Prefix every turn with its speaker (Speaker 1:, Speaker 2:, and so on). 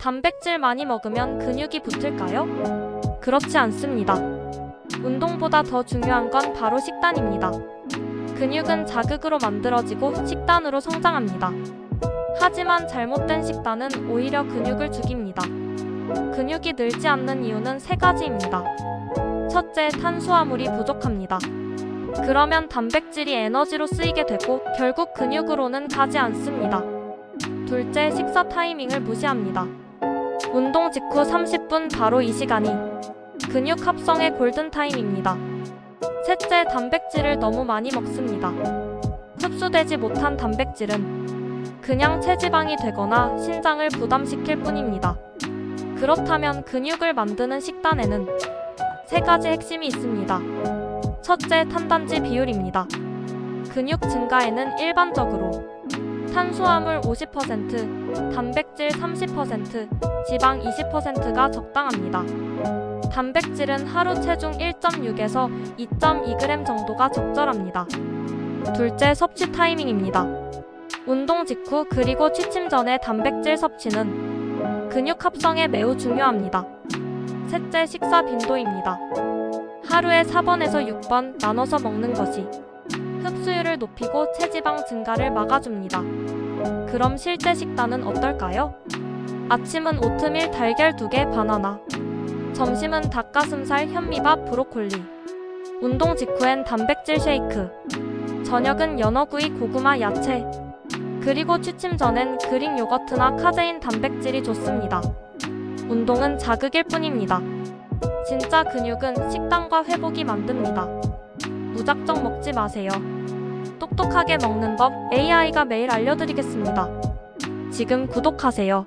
Speaker 1: 단백질 많이 먹으면 근육이 붙을까요? 그렇지 않습니다. 운동보다 더 중요한 건 바로 식단입니다. 근육은 자극으로 만들어지고 식단으로 성장합니다. 하지만 잘못된 식단은 오히려 근육을 죽입니다. 근육이 늘지 않는 이유는 세 가지입니다. 첫째, 탄수화물이 부족합니다. 그러면 단백질이 에너지로 쓰이게 되고 결국 근육으로는 가지 않습니다. 둘째, 식사 타이밍을 무시합니다. 운동 직후 30분 바로 이 시간이 근육 합성의 골든타임입니다. 셋째, 단백질을 너무 많이 먹습니다. 흡수되지 못한 단백질은 그냥 체지방이 되거나 신장을 부담시킬 뿐입니다. 그렇다면 근육을 만드는 식단에는 세 가지 핵심이 있습니다. 첫째, 탄단지 비율입니다. 근육 증가에는 일반적으로 탄수화물 50%, 단백질 30%, 지방 20%가 적당합니다. 단백질은 하루 체중 1.6에서 2.2g 정도가 적절합니다. 둘째, 섭취 타이밍입니다. 운동 직후 그리고 취침 전의 단백질 섭취는 근육 합성에 매우 중요합니다. 셋째, 식사 빈도입니다. 하루에 4번에서 6번 나눠서 먹는 것이 흡수율을 높이고 체지방 증가를 막아줍니다. 그럼 실제 식단은 어떨까요? 아침은 오트밀 달걀 2개 바나나 점심은 닭가슴살 현미밥 브로콜리 운동 직후엔 단백질 쉐이크 저녁은 연어구이 고구마 야채 그리고 취침 전엔 그릭 요거트나 카제인 단백질이 좋습니다. 운동은 자극일 뿐입니다. 진짜 근육은 식단과 회복이 만듭니다. 무작정 먹지 마세요. 똑똑하게 먹는 법 AI가 매일 알려드리겠습니다. 지금 구독하세요.